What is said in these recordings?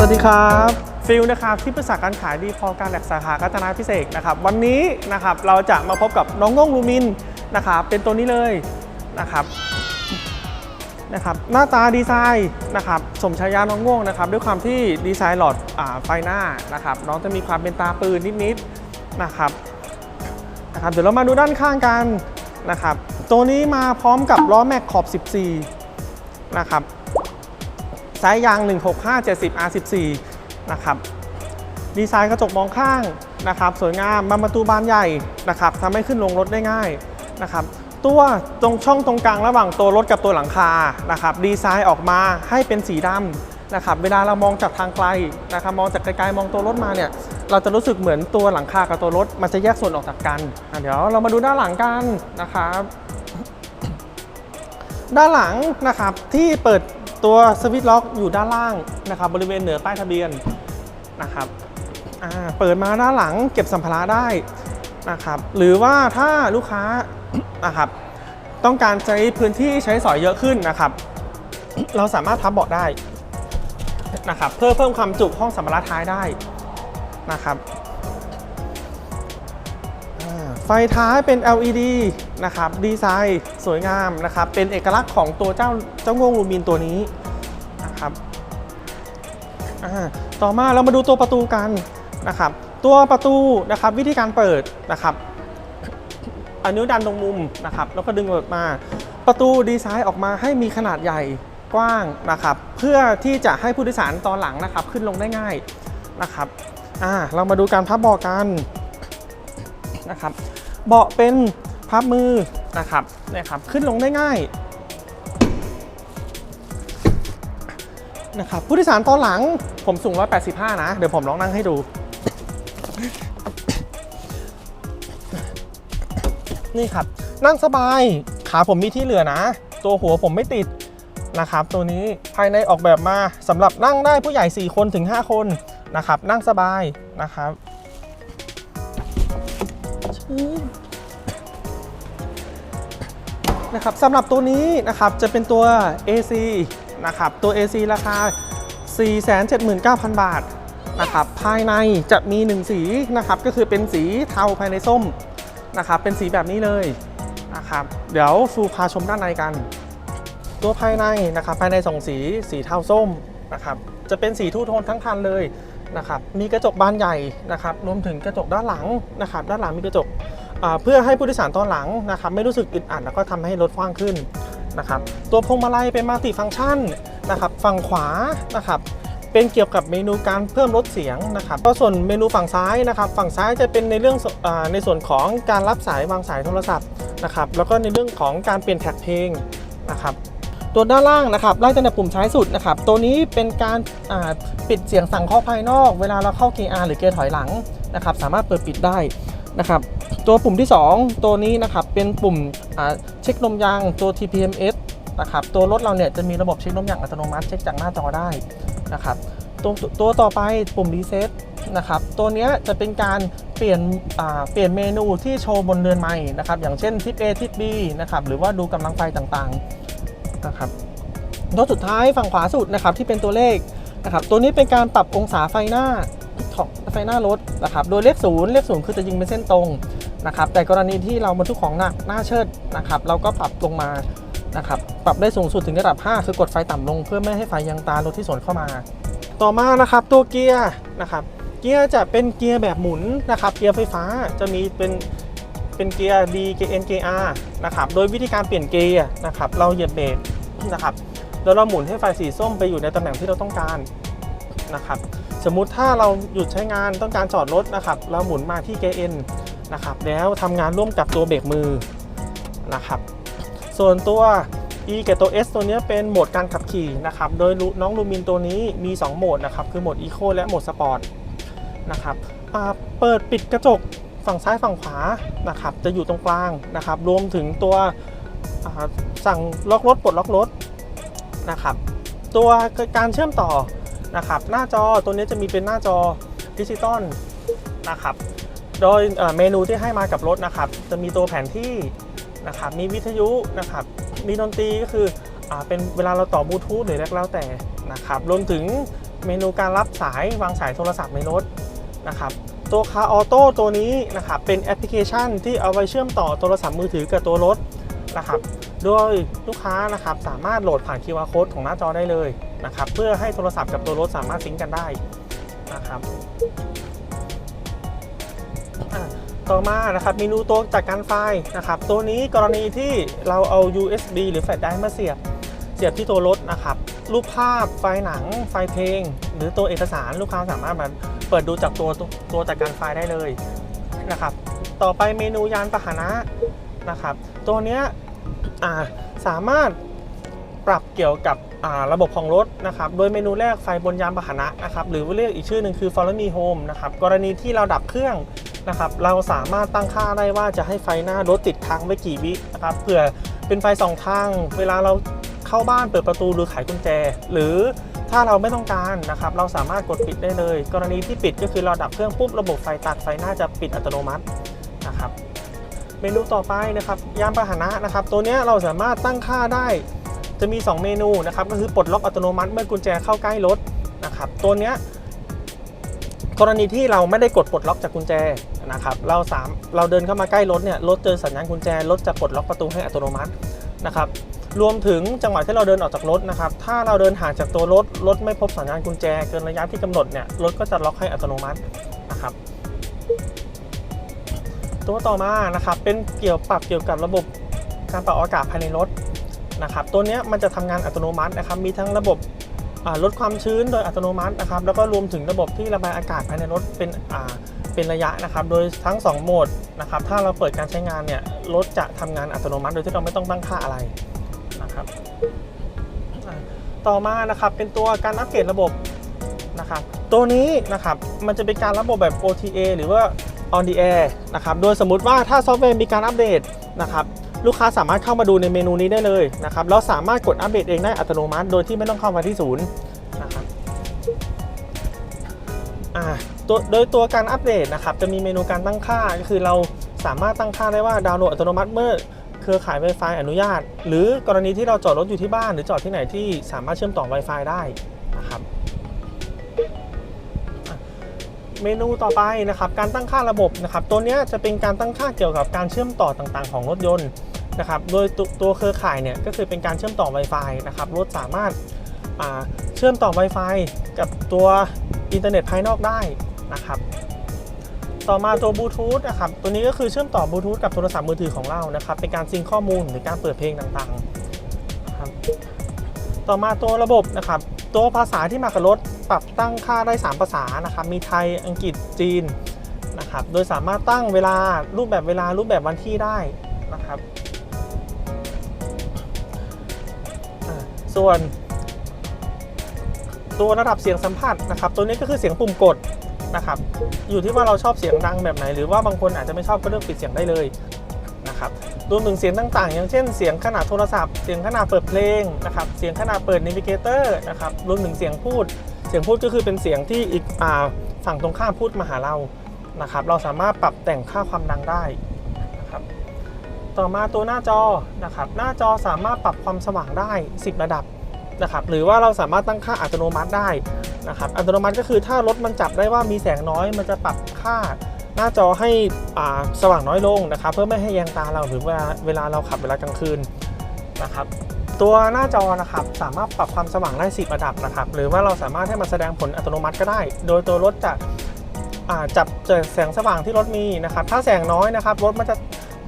สวัสดีครับฟิลนะครับที่ปรึกษาการขายดีพอการแหลกสาขากัตนาพิเศษนะครับวันนี้นะครับเราจะมาพบกับน้องง่งลูมินนะครับเป็นตัวนี้เลยนะครับนะครับหน้าตาดีไซน์นะครับสมชายาน้องง่วงนะครับด้วยความที่ดีไซน์หลอดอไฟหน้านะครับน้องจะมีความเป็นตาปืนนิดๆนะครับนะครับเดี๋ยวเรามาดูด้านข้างกันนะครับตัวนี้มาพร้อมกับล้อแม็กขอบ 14นะครับ ไซส์ยาง 165 70 R14 นะครับดีไซน์กระจกมองข้างนะครับสวยงามบานประตูบานใหญ่นะครับทำให้ขึ้นลงรถได้ง่ายนะครับตัวตรงช่องตรงกลางระหว่างตัวรถกับตัวหลังคานะครับดีไซน์ออกมาให้เป็นสีดำนะครับเวลาเรามองจากทางไกลนะครับมองจากไกลๆมองตัวรถมาเนี่ยเราจะรู้สึกเหมือนตัวหลังคากับตัวรถมันจะแยกส่วนออกจากกันอะเดี๋ยวเรามาดูด้านหลังกันนะครับด้านหลังนะครับที่เปิด ตัวสวิตช์ล็อกอยู่ด้านล่างนะครับบริเวณเหนือป้ายทะเบียนนะครับเปิดมาด้านหลังเก็บสัมภาระได้นะครับหรือว่าถ้าลูกค้านะครับต้องการใช้พื้นที่ใช้สอยเยอะขึ้นนะครับ เราสามารถพับเบาะได้นะครับเพื่อเพิ่มความจุห้องสัมภาระท้ายได้นะครับไฟท้ายเป็น LED นะครับดีไซน์สวยงามนะครับเป็นเอกลักษณ์ของตัวเจ้าเจ้าโง่งลูมินตัวนี้ ต่อมาเรามาดูตัวประตูกันนะครับ ตัวประตูนะครับวิธีการเปิดนะครับเอานิ้วดันตรงมุมนะครับ แล้วก็ดึงเปิดมา ประตูดีไซน์ออกมาให้มีขนาดใหญ่กว้างนะครับ เพื่อที่จะให้ผู้โดยสารตอนหลังนะครับ ขึ้นลงได้ง่ายนะครับอ่าเรามาดูการพับเบาะกันนะครับ เบาะเป็นพับมือนะครับนี่ครับ ขึ้นลงได้ง่าย นะครับผู้โดยสารตอนหลังผมสูง 185 นะ เดี๋ยวผมลองนั่งให้ดู นี่ครับ นั่งสบาย ขาผมมีที่เหลือนะ ตัวหัวผมไม่ติดนะครับ ตัวนี้ภายในออกแบบมาสำหรับนั่งได้ผู้ใหญ่ 4 คนถึง 5 คนนะครับ นั่งสบายนะครับนะครับสำหรับตัวนี้นะครับจะเป็นตัว AC นะครับตัว AC ราคา 479,000 บาทนะครับภายในจะมี 1 สีนะครับก็คือเป็นสีเทาภายในส้มนะครับเป็นสีแบบนี้เลยนะครับเดี๋ยวฟูพาชมด้านในกัน ตัวภายในนะครับภายในสองสีสีเทาส้มนะครับจะเป็นสีทูโทนทั้งคันเลยนะครับมีกระจกบานใหญ่นะครับรวมถึงกระจกด้านหลังนะครับด้านหลังมีกระจกเพื่อให้ผู้โดยสารตอนหลังนะครับไม่รู้สึกอึดอัดแล้วก็ทำให้รถกว้างขึ้น นะครับตัวพวงมาลัยเป็นมัลติฟังก์ชันนะครับฝั่งขวานะครับเป็นเกี่ยวกับเมนูการเพิ่มลดเสียงนะครับก็ส่วนเมนูฝั่งซ้ายนะครับฝั่งซ้ายจะเป็นในเรื่องอในส่วนของการรับสายวางสายโทรศัพท์นะครับแล้วก็ในเรื่องของการเปลี่ยนแท็กเพลงนะครับตัวด้านล่างนะครับไล่ตั้งแต่ปุ่มซ้ายสุดนะครับตัวนี้เป็นการปิดเสียงสั่งเคาะภายนอก เวลาเราเข้าเกียร์ R หรือเกียร์ถอยหลังนะครับสามารถเปิดปิดได้นะครับ ตัวปุ่มที่ 2 ตัวนี้นะครับเป็นปุ่มเช็คลมยางตัว TPMS นะครับตัวรถเราเนี่ยจะมีระบบเช็คลมยางอัตโนมัติเช็คจากหน้าจอได้นะครับตัวตัวต่อไปปุ่มรีเซ็ตนะครับตัวนี้จะเป็นการเปลี่ยนเปลี่ยนเมนูที่โชว์บนเรือนไม้นะครับอย่างเช่นทิศ A ทิศ B นะครับหรือว่าดูกำลังไฟต่างๆนะครับตัวสุดท้ายฝั่งขวาสุดนะครับที่เป็นตัวเลขนะครับตัวนี้เป็นการปรับองศาไฟหน้าของไฟหน้ารถนะครับโดยเลขศูนย์เลขศูนย์คือจะยิงเป็นเส้นตรง นะครับแต่กรณีที่เราบรรทุกของหนักหน้าเชิดนะครับเราก็ปรับลงมานะครับปรับได้สูงสุดถึงระดับ 5 คือกดไฟต่ำลง เพื่อไม่ให้ไฟยังตารถที่สวนเข้ามา ต่อมานะครับตัวเกียร์นะครับเกียร์จะเป็นเกียร์แบบหมุนนะครับเกียร์ไฟฟ้าจะมีเป็นเป็นเกียร์ D เกียร์ N เกียร์ R นะครับโดยวิธีการเปลี่ยนเกียร์นะครับเราเหยียบเบรกนะครับแล้วเราหมุนให้ไฟสีส้มไปอยู่ในตำแหน่งที่เราต้องการนะครับสมมุติถ้าเราหยุดใช้งานต้องการจอดรถนะครับเราหมุนมาที่เกียร์ N นะครับแล้วทำงานร่วมกับตัวเบรกมือนะครับส่วนตัว E กับตัว S ตัวนี้เป็นโหมดการขับขี่นะครับโดยน้องลูมินตัวนี้มี 2 โหมดนะครับคือโหมด Eco และโหมด Sport นะครับเปิดปิดกระจกฝั่งซ้ายฝั่งขวานะครับจะอยู่ตรงกลางนะครับรวมถึงตัวสั่งล็อกรถปลดล็อกรถนะครับตัวการเชื่อมต่อนะครับหน้าจอตัวนี้จะมีเป็นหน้าจอดิจิตอลนะครับ โดยเมนูที่ให้มากับรถนะครับ จะมีตัวแผนที่นะครับมีวิทยุนะครับมีดนตรีก็คืออเป็นเวลาเราต่อบลูทูธหรือแล้วแต่นะครับรวมถึงเมนูการรับสายวางสายโทรศัพท์ในรถนะครับตัวคาออโต้ตัวนี้นะครับเป็นแอปพลิเคชันที่เอาไว้เชื่อมต่อโทรศัพท์มือถือกับตัวรถนะครับโดยลูกค้านะครับสามารถโหลดผ่าน QR code ของหน้าจอได้เลยนะครับเพื่อให้โทรศัพท์กับตัวรถสามารถซิงก์กันได้นะครับ ต่อมานะครับเมนูตัวจัดการไฟล์นะครับตัวนี้กรณีที่เราเอา USB หรือแฟลชไดรฟ์มาเสียบ เสียบที่ตัวรถนะครับรูปภาพไฟล์หนัง ไฟล์เพลง หรือตัวเอกสารลูกค้าสามารถมาเปิดดูจากตัวตัวจัดการไฟล์ได้เลยนะครับต่อไปเมนูยานพาหนะนะครับตัวเนี้ยสามารถปรับเกี่ยวกับระบบของรถนะครับโดยเมนูแรกไฟบนยานพาหนะนะครับหรือเรียกอีกชื่อหนึ่งคือ Follow Me Home นะครับกรณีที่เราดับเครื่อง นะครับเราสามารถตั้งค่าได้ว่าจะให้ไฟหน้ารถติดค้างไว้กี่วินะครับเผื่อเป็นไฟสองทาง เวลาเราเข้าบ้านเปิดประตูหรือไขกุญแจ หรือถ้าเราไม่ต้องการนะครับเราสามารถกดปิดได้เลย กรณีที่ปิดก็คือเราดับเครื่องปุ๊บระบบไฟตัดไฟหน้าจะปิดอัตโนมัตินะครับเมนูต่อไปนะครับยานพาหนะนะครับ ตัวเนี้ยเราสามารถตั้งค่าได้จะมี 2 เมนูนะครับก็คือปลดล็อกอัตโนมัติเมื่อกุญแจเข้าใกล้รถนะครับตัวเนี้ยกรณีที่เราไม่ได้กดปลดล็อกจากกุญแจ นะครับเราสามเราเดินเข้ามาใกล้รถเนี่ยรถเจอสัญญาณกุญแจรถจะปลดล็อกประตูให้อัตโนมัตินะครับรวมถึงจังหวะที่เราเดินออกจากรถนะครับ ถ้าเราเดินห่างจากตัวรถ รถไม่พบสัญญาณกุญแจเกินระยะที่กำหนดเนี่ย รถก็จะล็อกให้อัตโนมัตินะครับ ตัวต่อมานะครับ เป็นเกี่ยวปรับเกี่ยวกับระบบการปรับอากาศภายในรถนะครับ ตัวนี้มันจะทำงานอัตโนมัตินะครับ มีทั้งระบบลดความชื้นโดยอัตโนมัตินะครับ แล้วก็รวมถึงระบบที่ระบายอากาศภายในรถเป็นอ่า เป็นระยะนะครับ โดยทั้ง 2 โหมดนะครับ ถ้าเราเปิดการใช้งานเนี่ย รถจะทำงานอัตโนมัติ โดยที่เราไม่ต้องตั้งค่าอะไรนะครับ ต่อมานะครับ เป็นตัวการอัปเกรดระบบนะครับ ตัวนี้นะครับ มันจะเป็นการระบบแบบ OTA หรือว่า on the air นะครับ โดยสมมุติว่าถ้าซอฟต์แวร์มีการอัปเดตนะครับ ลูกค้าสามารถเข้ามาดูในเมนูนี้ได้เลยนะครับ แล้วสามารถกดอัปเดตเองได้อัตโนมัติ โดยที่ไม่ต้องเข้ามาที่ศูนย์นะครับ อ่า ตัวโดยตัวการอัปเดตนะครับจะมีเมนูการตั้งค่าก็คือเราสามารถตั้งค่าได้ว่าดาวน์โหลดอัตโนมัติเมื่อเครือข่าย Wi-Fi อนุญาต หรือกรณีที่เราจอดรถอยู่ที่บ้าน หรือจอดที่ไหนที่สามารถเชื่อมต่อ Wi-Fi ได้นะครับเมนูต่อไปนะครับการตั้งค่าระบบนะครับตัวเนี้ยจะเป็นการตั้งค่าเกี่ยวกับการเชื่อมต่อต่างๆ ของรถยนต์นะครับโดยต,ตัวเครือข่ายเนี่ยก็คือเป็นการเชื่อมต่อ Wi-Fi นะครับรถสามารถเชื่อมต่อ Wi-Fi กับตัวอินเทอร์เน็ตภายนอกได้ นะครับ ต่อมาตัวบลูทูธนะครับ ตัวนี้ก็คือเชื่อมต่อบลูทูธกับโทรศัพท์มือถือของเรานะครับ เป็นการซิงข้อมูลหรือการเปิดเพลงต่างๆครับต่อมาตัวระบบนะครับ ตัวภาษาที่มากับรถปรับตั้งค่าได้ 3 ภาษานะครับ มีไทย อังกฤษ จีนนะครับ โดยสามารถตั้งเวลา รูปแบบเวลา รูปแบบวันที่ได้นะครับ ส่วนตัวระดับเสียงสัมผัสนะครับ ตัวนี้ก็คือเสียงปุ่มกด นะครับ อยู่ที่ว่าเราชอบเสียงดังแบบไหน หรือว่าบางคนอาจจะไม่ชอบก็เลือกปิดเสียงได้เลยนะครับรวมถึงเสียงต่างๆ อย่างเช่นเสียงขนาดโทรศัพท์ เสียงขนาดเปิดเพลงนะครับ เสียงขนาดเปิดนิวิเกเตอร์นะครับ รวมถึงเสียงพูด เสียงพูดก็คือเป็นเสียงที่อีกฝั่งตรงข้ามพูดมาหาเรา นะครับ เราสามารถปรับแต่งค่าความดังได้นะครับ ต่อมาตัวหน้าจอนะครับ หน้าจอสามารถปรับความสว่างได้ 10 ระดับนะครับ หรือว่าเราสามารถตั้งค่าอัตโนมัติได้ นะครับอัตโนมัติก็คือถ้ารถมันจับได้ว่ามีแสงน้อยมันจะปรับค่าหน้าจอให้สว่างน้อยลงนะครับ เพื่อไม่ให้แยงตาเราหรือเวลาเวลาเราขับเวลากลางคืนนะครับตัวหน้าจอนะครับสามารถปรับความสว่างได้ 10 ระดับนะครับ หรือว่าเราสามารถให้มันแสดงผลอัตโนมัติก็ได้ โดยตัวรถจะจับแสงสว่างที่รถมีนะครับ ถ้าแสงน้อยนะครับรถมันจะ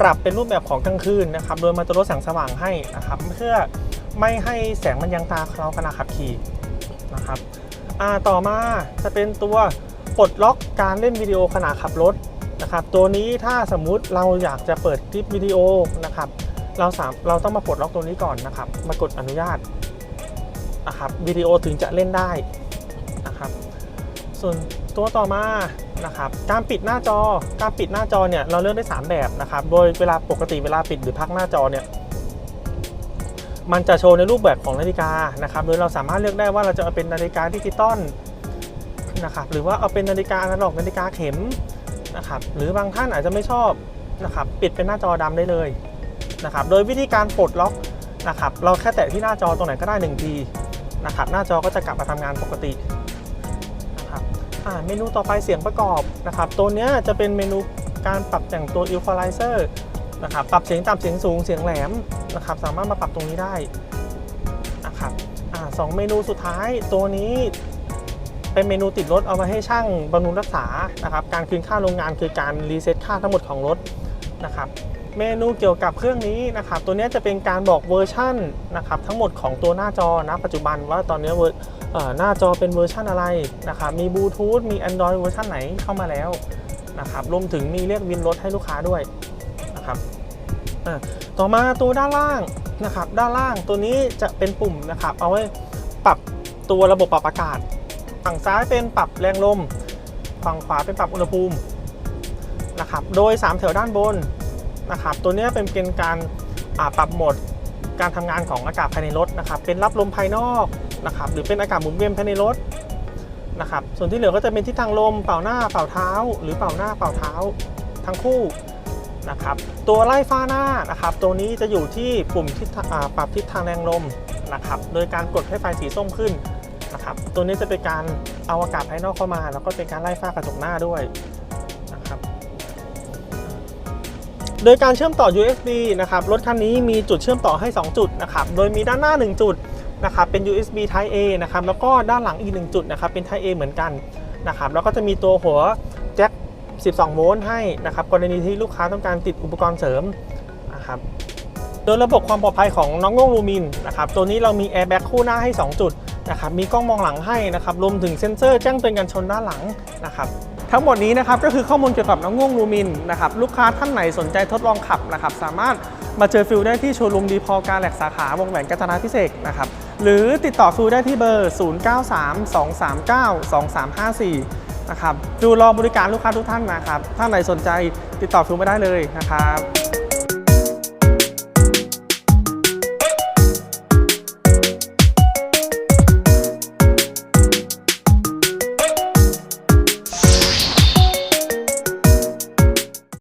ปรับเป็นรูปแบบของกลางคืนนะครับ โดยมันจะลดแสงสว่างให้นะครับ เพื่อไม่ให้แสงมันยังตาเราขณะขับขี่นะครับ อ่าต่อมาจะเป็นตัวปลดล็อกการเล่นวิดีโอขณะขับรถนะครับตัวนี้ถ้าสมมุติเราอยากจะเปิดคลิปวิดีโอนะครับเราสามเราต้องมาปลดล็อกตัวนี้ก่อนนะครับ มากดอนุญาตนะครับวิดีโอถึงจะเล่นได้นะครับส่วนตัวต่อมานะครับการปิดหน้าจอการปิดหน้าจอเนี่ยเราเลือกได้ 3 แบบนะครับโดยเวลาปกติเวลาปิดหรือพักหน้าจอเนี่ย มันจะโชว์ในรูปแบบของนาฬิกานะครับ โดยเราสามารถเลือกได้ว่าเราจะเอาเป็นนาฬิกาดิจิตอลนะครับหรือว่าเอาเป็นนาฬิกาอนาล็อกนาฬิกาเข็มนะครับหรือบางท่านอาจจะไม่ชอบนะครับปิดเป็นหน้าจอดำได้เลยนะครับโดยวิธีการปลดล็อกนะครับเราแค่แตะที่หน้าจอตรงไหนก็ได้หนึ่งทีนะครับหน้าจอก็จะกลับมาทำงานปกติอ่าเมนูต่อไปเสียงประกอบนะครับตัวเนี้ยจะเป็นเมนูการปรับแต่งตัว equalizer นะครับปรับเสียงต่ำเสียงสูงเสียงแหลมนะครับสามารถมาปรับตรงนี้ได้นะครับอ่าสองเมนูสุดท้ายตัวนี้เป็นเมนูติดรถเอามาให้ช่างบำรุงรักษานะครับการคืนค่าโรงงานคือการรีเซ็ตค่าทั้งหมดของรถนะครับเมนูเกี่ยวกับเครื่องนี้นะครับตัวนี้จะเป็นการบอกเวอร์ชันนะครับทั้งหมดของตัวหน้าจอนะปัจจุบันว่าตอนนี้หน้าจอเป็นเวอร์ชันอะไรนะครับมีบลูทูธมี Android เวอร์ชันไหนเข้ามาแล้วนะครับรวมถึงมีเรียกวินรถให้ลูกค้าด้วยนะครับ ต่อมาตัวด้านล่างนะครับ ด้านล่างตัวนี้จะเป็นปุ่มนะครับ เอาไว้ปรับตัวระบบปรับอากาศ ฝั่งซ้ายเป็นปรับแรงลม ฝั่งขวาเป็นปรับอุณหภูมินะครับ โดย 3 แถวด้านบนนะครับ ตัวนี้เป็นเป็นการปรับโหมดการทำงานของอากาศภายในรถนะครับ เป็นรับลมภายนอกนะครับ หรือเป็นอากาศหมุนเวียนภายในรถนะครับ ส่วนที่เหลือก็จะเป็นทิศทางลม เป่าหน้า เป่าเท้า หรือเป่าหน้า เป่าเท้า ทั้งคู่ นะครับตัวไล่ฟ้าหน้านะครับตัวนี้จะอยู่ที่ปุ่มทิศทางอ่ปรับทิศทางแรงลมนะครับโดยการกดให้ไฟสีส้มขึ้นนะครับตัวนี้จะเป็นการเอาอากาศภายนอกเข้ามา แล้วก็เป็นการไล่ฝ้ากระจกหน้าด้วยนะครับโดยการเชื่อมต่อ USB นะครับรถคันนี้มีจุดเชื่อมต่อให้ 2 จุดนะครับโดยมีด้านหน้า 1 จุดนะครับเป็น USB Type A นะครับแล้วก็ด้านหลังอีก 1 จุดนะครับเป็น Type A เหมือนกันนะครับแล้วก็จะมีตัวหัว 12 โวลต์ให้นะครับกรณีที่ลูกค้าต้องการติดอุปกรณ์เสริมนะครับโดยระบบความปลอดภัยของน้องโง่งลูมินนะครับตัวนี้เรามีแอร์แบ็กคู่หน้าให้ 2 จุดนะครับมีกล้องมองหลังให้นะครับรวมถึงเซ็นเซอร์แจ้งเตือนกันชนด้านหลังนะครับทั้งหมดนี้นะครับก็คือข้อมูลเกี่ยวกับน้องง่วงลูมินนะครับลูกค้าท่านไหนสนใจทดลองขับนะครับสามารถมาเจอฟิลได้ที่โชว์รูมดีพอการแหลกสาขาวงแหวนกัตนาพิเศษนะครับหรือติดต่อฟิลได้ที่เบอร์ 0932392354 นะครับฟิลรอบริการลูกค้าทุกท่านนะครับ ท่านไหนสนใจติดต่อฟิลมาได้เลยนะครับ